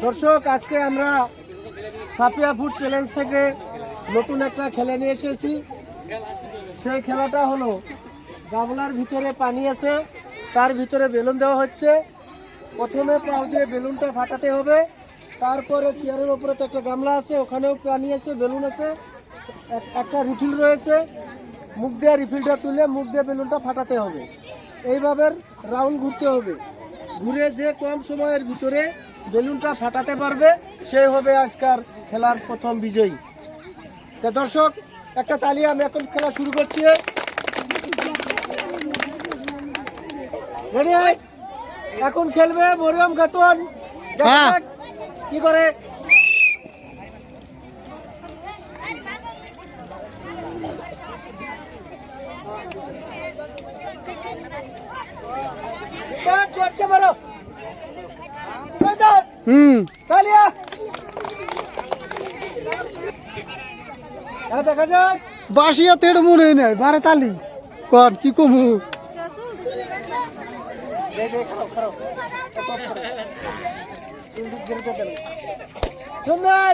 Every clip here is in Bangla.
দর্শক। আজকে আমরা সাপিয়া ফুড চ্যালেঞ্জ থেকে নতুন একটা খেলা নিয়ে এসেছি। সেই খেলাটা হলো গামলার ভিতরে পানি আছে, তার ভিতরে বেলুন দেওয়া হচ্ছে। প্রথমে পাও দিয়ে বেলুনটা ফাটাতে হবে, তারপরে চেয়ারের ওপরে তো একটা গামলা আছে, ওখানেও পানি আছে, বেলুন আছে, এক- একটা রিফিল রয়েছে। মুখ দিয়ে রিফিলটা তুলে মুখ দিয়ে বেলুনটা ফাটাতে হবে। এইভাবে রাউন্ড ঘুরতে হবে। ঘুরে যে কম সময়ের ভিতরে বেলুনটা ফাটাতে পারবে সেই হবে আজকার খেলার প্রথম বিজয়ী। তা দর্শক একটা তালি আমি এখন খেলা শুরু করছি। এখন খেলবে মরিয়ম খাতুন। দেখা হ্যাঁ। কি করে? হুম। তালিয়া হ্যাঁ দেখা যাক। বাসিয়া তেড় মনে নেই বারে তালি। কন কি কমু? সুন্দর।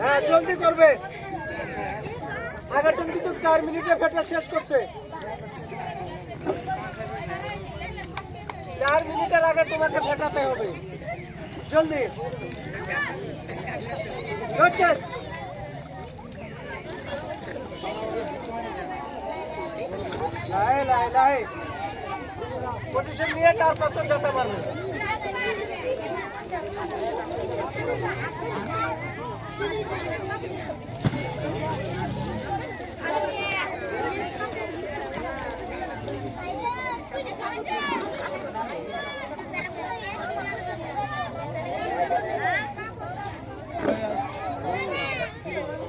হ্যাঁ জলদি করবে। আগেরজন কিন্তু চার মিনিটে ফেটা শেষ করছে। চার মিনিটের আগে তোমাকে ফেটাতে হবে। জলদি। পজিশন নিয়ে তার পাশে যেতে পারবে।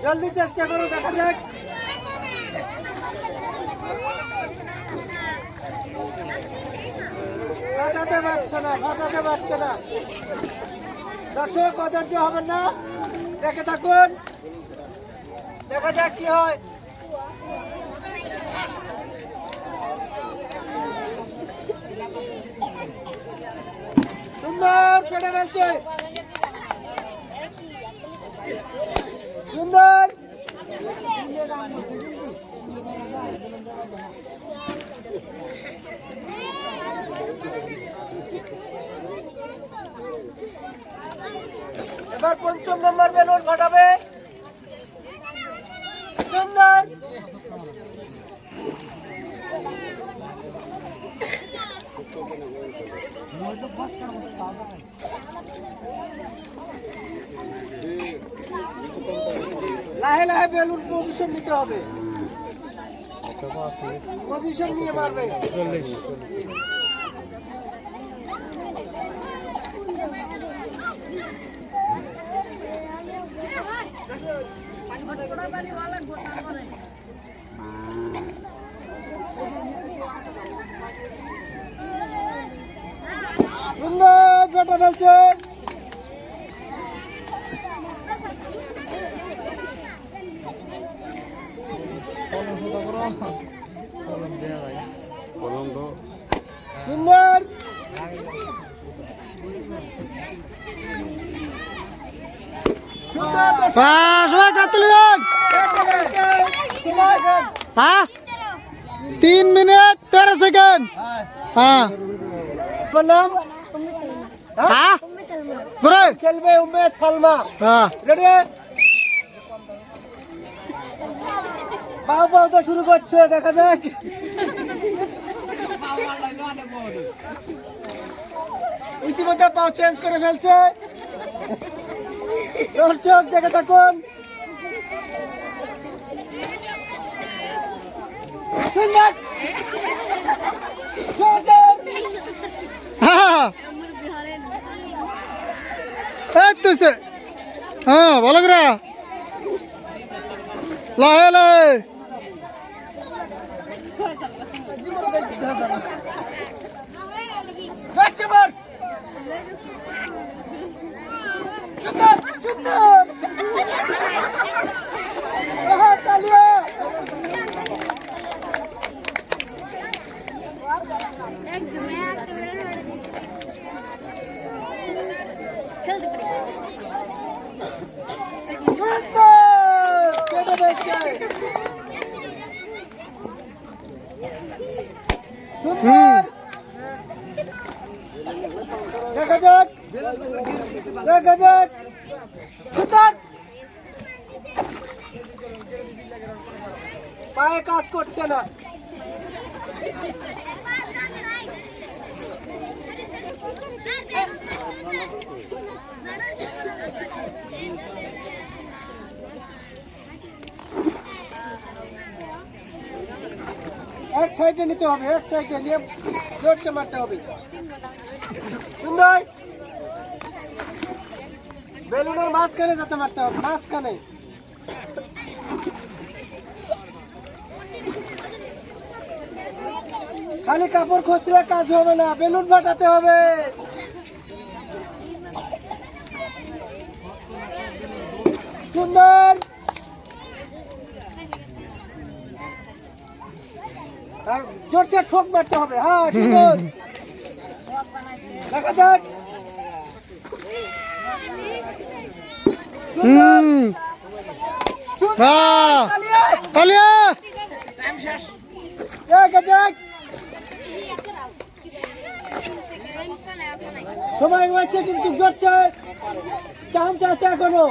জলদি চেষ্টা করো, দেখা যাক। ফাটাতে পারছে না, ফাটাতে পারছে না। দর্শক, অধৈর্য হবেন না। দেখে থাকুন। দেখা যাক কি হয়। সুন্দর পেটে ফেলছে সুন্দর এবার পঞ্চম নম্বর বেলুন ঘটাবে সুন্দর লাহে লাহে বেলুন পজিশন নিতে হবে। পজিশন নিয়ে মারবে সুন্দর পেটা ফেলছে সুন্দর। সুন্দর। হ্যাঁ তিন মিনিট তেরো সেকেন্ড। হ্যাঁ। নাম হ্যাঁ। খেলবে উমেশ সালমা। হ্যাঁ। রেডি পাও পাও তো শুরু করছে, দেখা যাক। ইতিমধ্যে পাও চেঞ্জ করে ফেলছে। দর্শক, দেখে থাকুন। সুন্দর। হ্যাঁ। ভালো করে লাহে da gitti Hasan'a. Kaç çabuk. Şunlar, şunlar. Aha kalıyor. En güzel. পায়ে কাজ করছে না। এক সাইডে নিতে হবে, এক সাইডে নিয়ে জোরছে মারতে হবে। সুন্দর? বেলুনের মাঝখানে যেতে পারতে হবে, মাঝখানে। খালি কাপড় খসলে কাজ হবে না, বেলুন ফাটাতে হবে। সুন্দর। আর জোরছে ঠোক মারতে হবে হ্যাঁ সুন্দর। দেখা যাক। হুম তালিয়া! তালিয়া এই গেজাক! সময় রয়েছে কিন্তু জোরছে চান্স আছে এখনও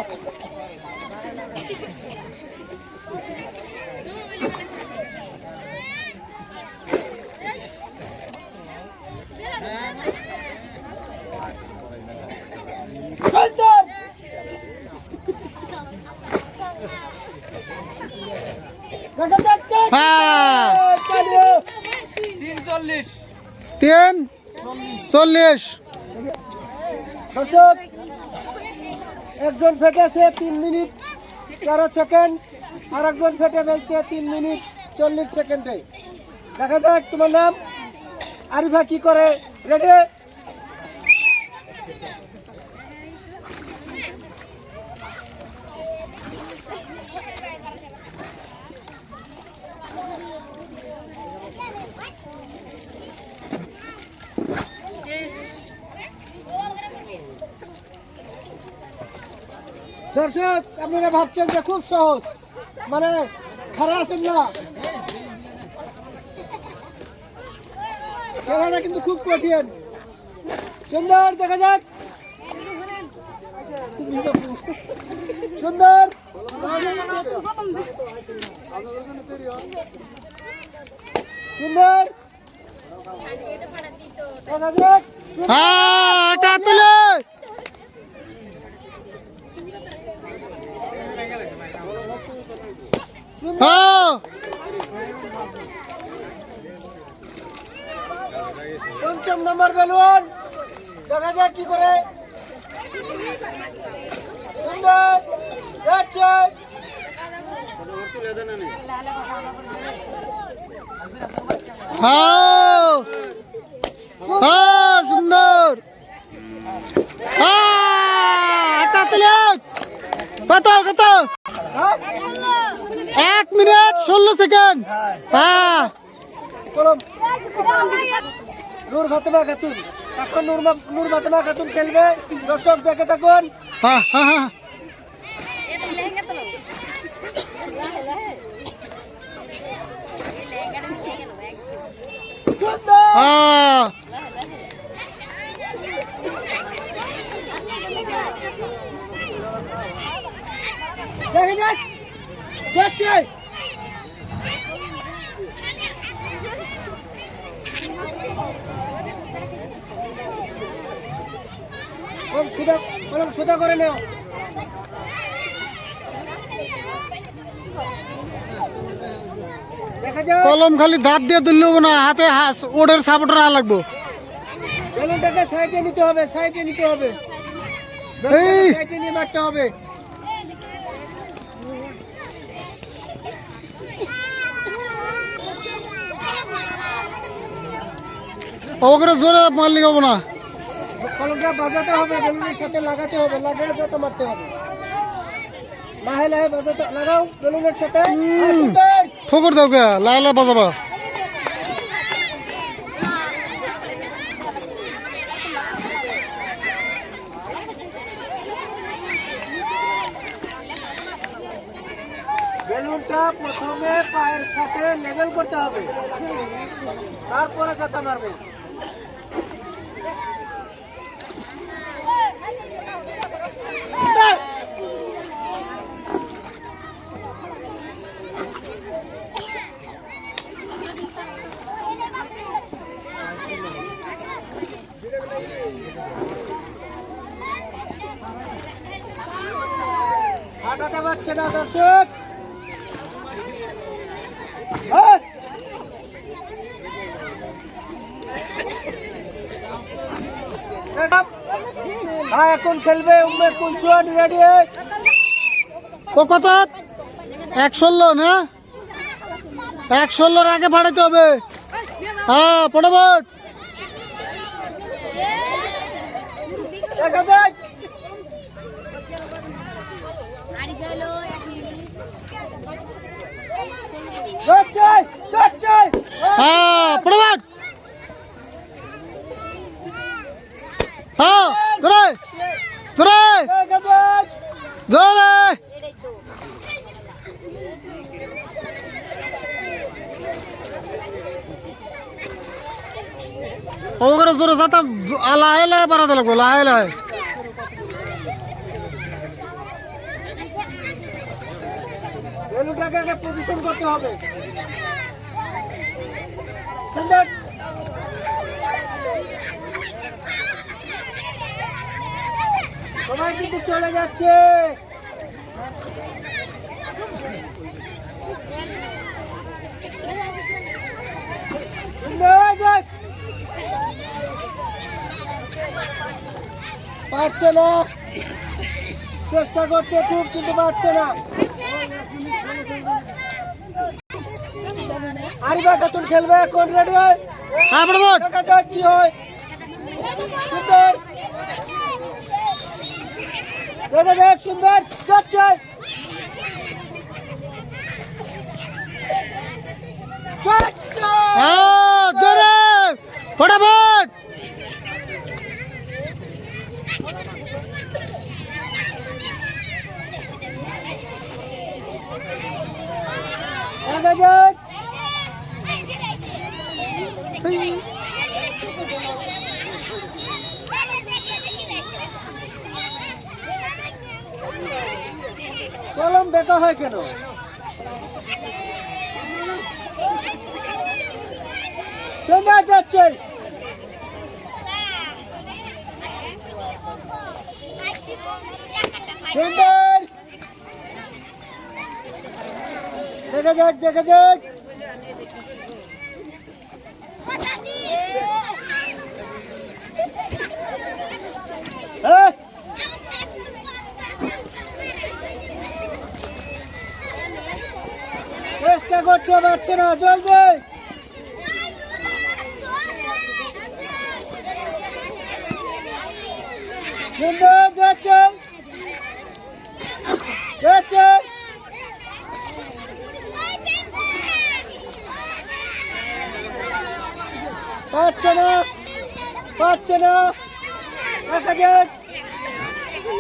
সুন্দর! দেখা যাক কে হ্যাঁ চালিয়ে তিন চল্লিশ। দর্শক, একজন ফেটেছে তিন মিনিট তেরো সেকেন্ড আর একজন ফেটে ফেলছে তিন মিনিট চল্লিশ সেকেন্ডে। দেখা যাক তোমার নাম। আরিফা কি করে? রেডি দর্শক, আপনারা ভাবছেন যে খুব সহজ মানে খারাপ আছেন না? খেলাটা কিন্তু খুব কঠিন। সুন্দর, দেখা যাক। সুন্দর। সুন্দর। দেখা যাক। পঞ্চম নম্বর বেলুন। দেখা যাক কি করে। সুন্দর। যাচ্ছে। সুন্দর। হ্যাঁ কত কত? এক মিনিট ষোলো সেকেন্ড। হ্যাঁ। নূর ফাতেমা খাতুন। এখন নূর নূর ফাতেমা খাতুন খেলবে। দর্শক দেখে থাকুন। হ্যাঁ হ্যাঁ হ্যাঁ দেখে যাক যাচ্ছে সুদা কলম করে নেও। কলম খালি দাঁত দিয়ে তুললেও না হাতে হাস ওডের সাপোর্ট রাখা লাগবো। বেলুনটাকে সাইডে নিতে হবে সাইডে নিতে হবে! সাইডে নিয়ে মারতে হবে। ওগুলো জোরে মারলি হব না। কলমটা বাজাতে হবে বেলুনের সাথে লাগাতে হবে লাগাতে যাতে মারতে হবে। লাহে লাহে বাজাতে লাগাও বেলুনের সাথে। ঠোকর দাও কে লাইলা বাজাবা। বেলুনটা প্রথমে পায়ের সাথে লেভেল করতে হবে। তারপরে সাথে মারবে সুন্দর। পারছে না, দর্শক? হ্যাঁ? এখন খেলবে উম্মে কুলচুয়ান রেডি কত? এক ষোলো না? এক ষোলোর আগে পাঠাতে হবে। হ্যাঁ ফটাফট দেখা যাক। হ্যাঁ ধরে ধরে। দেখা যাক ধরে। ওগুলো জোরে যাতাম লাহে লাহে বাড়াতে লাগবো লাহে লাহে আগে পজিশন করতে হবে। সুন্দর সবাই কিন্তু চলে যাচ্ছে। পারছে না। চেষ্টা করছে খুব, কিন্তু পারছে না। আরিবা খাতুন খেলবে কোন রেডি হয়? হ্যাঁ ফটাফট দেখা যাক কি হয়। সুন্দর। দেখা যাক সুন্দর। যাচ্ছে। যাচ্ছে। জোরে। ফটাফট দেখা যাক কলম বেকা হয় কেন সুন্দর যাচ্ছে সুন্দর। দেখা যাক দেখা যাক। চেষ্টা করছে পারছে না জলদি। সুন্দর যাচ্ছে। পারছে না পারছে না। দেখা যাক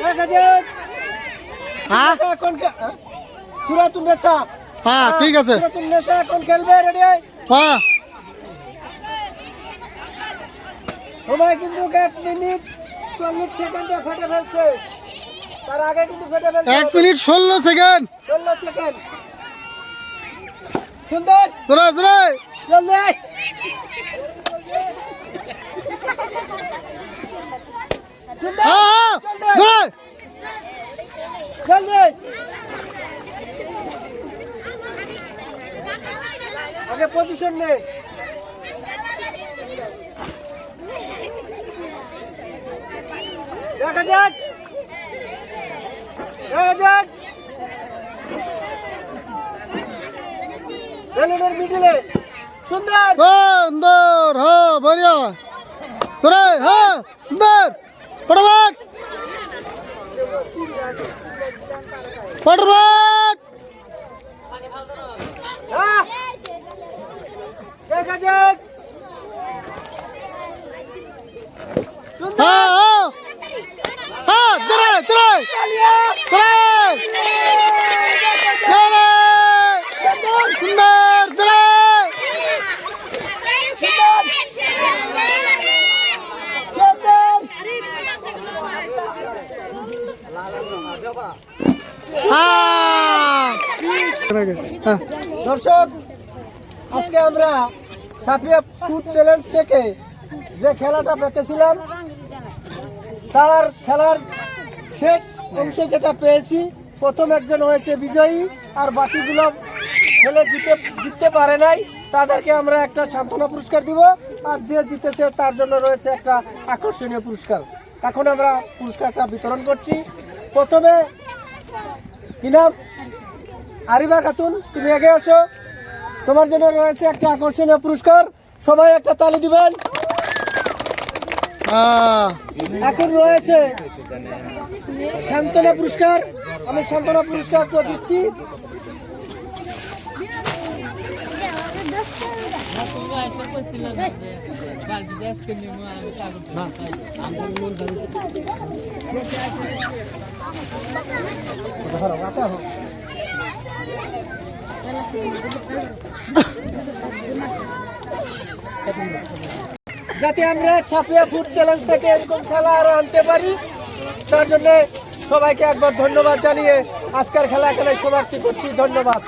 দেখা যাক হ্যাঁ? এখন হ্যাঁ? সুরাতুন নেছা হ্যাঁ ঠিক আছে। সুরাতুন এখন খেলবে রেডি হ্যাঁ। সময় কিন্তু এক মিনিট চল্লিশ সেকেন্ডে ফেটে ফেলছে। তার আগে কিন্তু ফেটে ফেলছে। এক মিনিট ষোলো সেকেন্ড। ষোলো সেকেন্ড। সুন্দর। ধরে ধরে জলদি আগে পজিশন নে। দেখা যাক। দেখা যাক। বেলুনের মিডিলে সুন্দর। সুন্দর হ্যাঁ বড়িয়া। ধরে হ্যাঁ সুন্দর। ফটাফট। হ্যাঁ দেখা যাক। সুন্দর। হ্যাঁ হ্যাঁ। হ্যাঁ ধরে ধরে চালিয়ে ধরে ধরে সুন্দর ধরে সুন্দর হ্যাঁ হ্যাঁ দর্শক, আজকে আমরা সাপিয়া ফুড চ্যালেঞ্জ থেকে যে খেলাটা পেতেছিলাম, তার খেলার শেষ অংশ যেটা পেয়েছি, প্রথম একজন হয়েছে বিজয়ী, আর বাকিগুলো খেলে জিতে, জিততে পারে নাই। তাদেরকে আমরা একটা সান্ত্বনা পুরস্কার দিব, আর যে জিতেছে তার জন্য রয়েছে একটা আকর্ষণীয় পুরস্কার। এখন আমরা পুরস্কারটা বিতরণ করছি। প্রথমে কি নাম? আরিবা খাতুন, তুমি আগে আসো। তোমার জন্য রয়েছে একটা আকর্ষণীয় পুরস্কার। সবাই একটা তালি দিবেন। এখন রয়েছে সান্ত্বনা পুরস্কার। আমি সান্ত্বনা পুরস্কারটা দিচ্ছি। হোক। যাতে আমরা ছাপিয়া ফুড চ্যালেঞ্জ থেকে এরকম খেলা আরও আনতে পারি, তার জন্য সবাইকে একবার ধন্যবাদ জানিয়ে আজকের খেলা এখানে সমাপ্তি করছি। ধন্যবাদ।